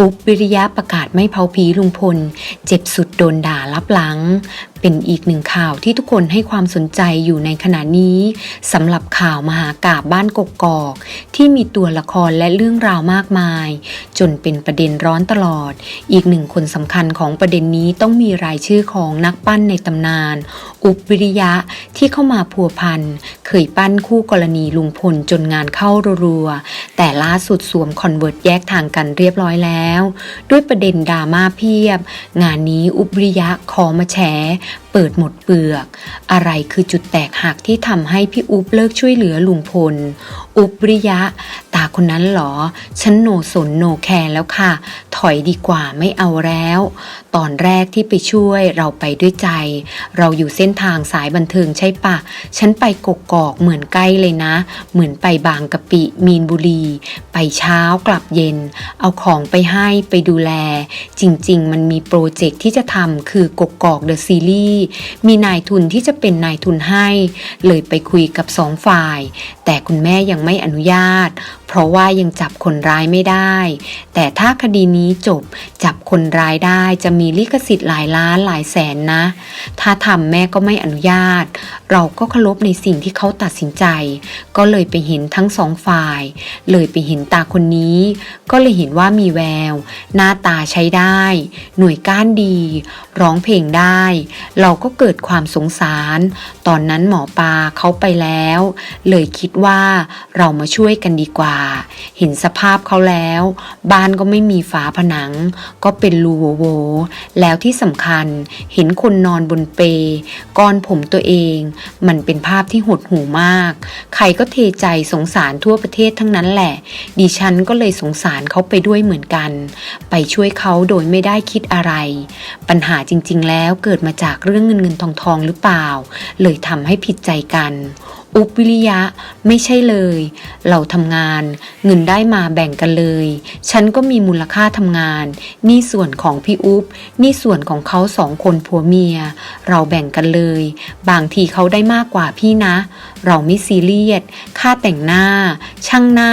อุบวิริยะประกาศไม่เผาผีลุงพล เจ็บสุดโดนด่ารับหลัง เป็นอีกหนึ่งข่าวที่ทุกคนให้ความสนใจอยู่ในขณะนี้สำหรับข่าวมหากาบบ้านกกอก ที่มีตัวละครและเรื่องราวมากมาย จนเป็นประเด็นร้อนตลอด อีกหนึ่งคนสำคัญของประเด็นนี้ต้องมีรายชื่อของนักปั้นในตำนาน อุบวิริยะที่เข้ามาพัวพันเคยปั้นคู่กรณีลุงพลจนงานเข้ารัวๆแต่ล่าสุดสวมคอนเวิร์ตแยกทางกันเรียบร้อยแล้วด้วยประเด็นดราม่าเพียบ งานนี้อุบริยะขอมาแฉ เปิดหมดเปลือก อะไรคือจุดแตกหักที่ทำให้พี่อุบเลิกช่วยเหลือลุงพล อุบริยะ ตาคนนั้นหรอ ฉันโนสนโนแคร์แล้วค่ะ ถอยดีกว่าไม่เอาแล้ว ตอนแรกที่ไปช่วยเราไปด้วยใจ เราอยู่เส้นทางสายบันเทิงใช่ปะ ฉันไปกกอกเหมือนใกล้เลยนะ เหมือนไปบางกะปิมีนบุรี ไปเช้ากลับเย็น เอาของไปให้ไปดูแล จริง ๆ มันมีโปรเจกต์ที่จะทำคือกกอกเดอะซีรีส์มีนายทุนที่จะเป็นนายทุนให้ เลยไปคุยกับสองฝ่าย แต่คุณแม่ยังไม่อนุญาต เพราะว่ายังจับคนร้ายไม่ได้ แต่ถ้าคดีนี้จบจับคนร้ายได้จะมีลิขสิทธิ์หลายล้านหลายแสนนะ ถ้าทำแม่ก็ไม่อนุญาต เราก็เคารพในสิ่งที่เขาตัดสินใจ ก็เลยไปเห็นทั้งสองฝ่าย เลยไปเห็นตาคนนี้ ก็เลยเห็นว่ามีแวว หน้าตาใช้ได้ หน่วยก้านดี ร้องเพลงได้ เราก็เกิดความสงสาร ตอนนั้นหมอปลาเขาไปแล้ว เลยคิดว่าเรามาช่วยกันดีกว่า เห็นสภาพเขาแล้ว บ้านก็ไม่มีฝาผนัง ก็เป็นรูโหวแล้วที่สำคัญเห็นคนนอนบนเปก้อนผมตัวเอง มันเป็นภาพที่หดหูมาก ใครก็เทใจสงสารทั่วประเทศทั้งนั้นแหละ ดิฉันก็เลยสงสารเขาไปด้วยเหมือนกัน ไปช่วยเขาโดยไม่ได้คิดอะไร ปัญหาจริง ๆ แล้วเกิดมาจากเรื่องเงินเงินทองทองหรือเปล่า เลยทำให้ผิดใจกัน อุบวิริยะไม่ใช่เลย เราทำงาน เงินได้มาแบ่งกันเลย ฉันก็มีมูลค่าทำงาน นี่ส่วนของพี่อุบนี่ส่วนของเขาสองคนผัวเมีย เราแบ่งกันเลย บางทีเขาได้มากกว่าพี่นะ เราไม่ซีเรียสค่าแต่งหน้า ช่างหน้า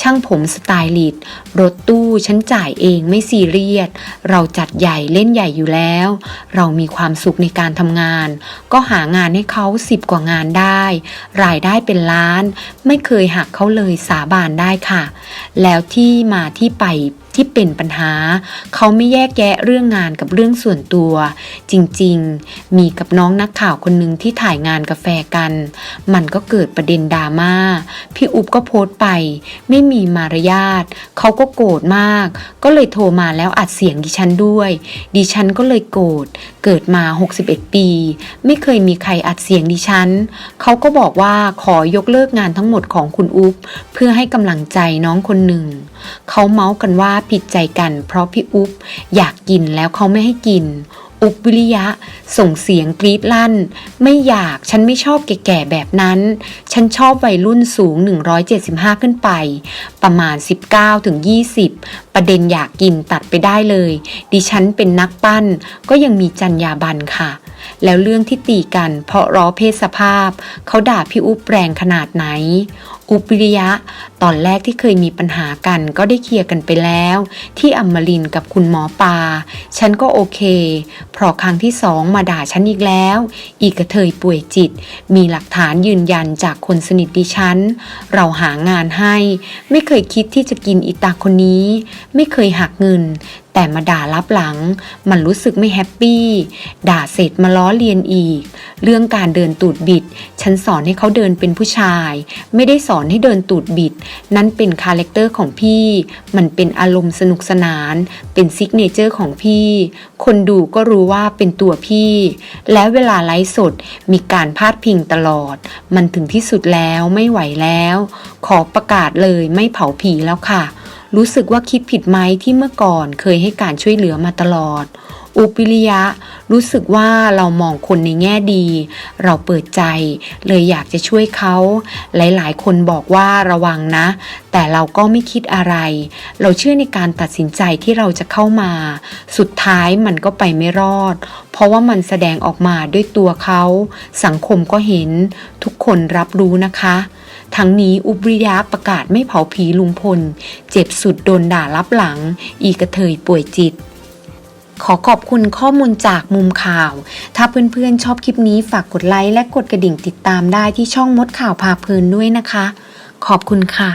ช่างผมสไตลิสต์รถตู้ฉันจ่ายเองไม่ซีเรียสเราจัดใหญ่เล่นใหญ่อยู่แล้ว เรามีความสุขในการทำงาน ก็หางานให้เขาสิบกว่างานได้รายได้เป็นล้าน ไม่เคยหักเขาเลยสาบานได้ค่ะ แล้วที่มาที่ไปที่ เป็นปัญหา เขาไม่แยกแยะเรื่องงานกับเรื่องส่วนตัว จริงๆ มีกับน้องนักข่าวคนหนึ่งที่ถ่ายงานกาแฟกัน มันก็เกิดประเด็นดราม่า พี่อุบก็โพสต์ไป ไม่มีมารยาท เขาก็โกรธมาก ก็เลยโทรมาแล้วอัดเสียงดิฉันด้วย ดิฉันก็เลยโกรธ เกิดมา 61 ปี ไม่เคยมีใครอัดเสียงดิฉัน เขาก็บอกว่าขอยกเลิกงานทั้งหมดของคุณอุ๊บเพื่อให้กำลังใจน้องคนหนึ่ง เขาเมาส์กันว่าผิดใจกัน เพราะพี่อุ๊บอยากกินแล้วเขาไม่ให้กิน อุบวิริยะ ส่งเสียงกรีดลั่น ไม่อยากฉันไม่ชอบแก่ๆแบบนั้น ฉันชอบวัยรุ่นสูง 175 ขึ้นไป ประมาณ 19ถึง20 ประเด็นอยากกินตัดไปได้เลย ดิฉันเป็นนักปั้นก็ยังมีจรรยาบรรณค่ะแล้วเรื่องที่ตีกันเพราะล้อเพศสภาพ เขาด่าพี่อุ๊บแรงขนาดไหนอุปริยะ ตอนแรกที่เคยมีปัญหากันก็ได้เคลียร์กันไปแล้ว ที่อัมมรินกับคุณหมอปา ฉันก็โอเค เพราะครั้งที่สองมาด่าฉันอีกแล้ว อีกกระเทยป่วยจิต มีหลักฐานยืนยันจากคนสนิทดิฉัน เราหางานให้ ไม่เคยคิดที่จะกินอีตาคนนี้ ไม่เคยหักเงินแต่มาด่ารับหลัง มันรู้สึกไม่แฮปปี้ ด่าเสร็จมาล้อเลียนอีก เรื่องการเดินตูดบิด ฉันสอนให้เขาเดินเป็นผู้ชาย ไม่ได้สอนให้เดินตูดบิด นั่นเป็นคาแรคเตอร์ของพี่ มันเป็นอารมณ์สนุกสนาน เป็นซิกเนเจอร์ของพี่ คนดูก็รู้ว่าเป็นตัวพี่ แล้วเวลาไลฟ์สดมีการพาดพิงตลอด มันถึงที่สุดแล้วไม่ไหวแล้ว ขอประกาศเลยไม่เผาผีแล้วค่ะ รู้สึกว่าคิดผิดไหมที่เมื่อก่อนเคยให้การช่วยเหลือมาตลอด อุปิริยะ รู้สึกว่าเรามองคนในแง่ดี เราเปิดใจ เลยอยากจะช่วยเขา หลายๆ คนบอกว่าระวังนะ แต่เราก็ไม่คิดอะไร เราเชื่อในการตัดสินใจที่เราจะเข้ามา สุดท้ายมันก็ไปไม่รอด เพราะว่ามันแสดงออกมาด้วยตัวเขา สังคมก็เห็น ทุกคนรับรู้นะคะทั้งนี้อุบริยะประกาศไม่เผาผีลุงพล เจ็บสุดโดนด่ารับหลัง อีกระเทยป่วยจิต ขอขอบคุณข้อมูลจากมุมข่าว ถ้าเพื่อนๆชอบคลิปนี้ฝากกดไลค์และกดกระดิ่งติดตามได้ที่ช่องมดข่าวพาเพลินด้วยนะคะ ขอบคุณค่ะ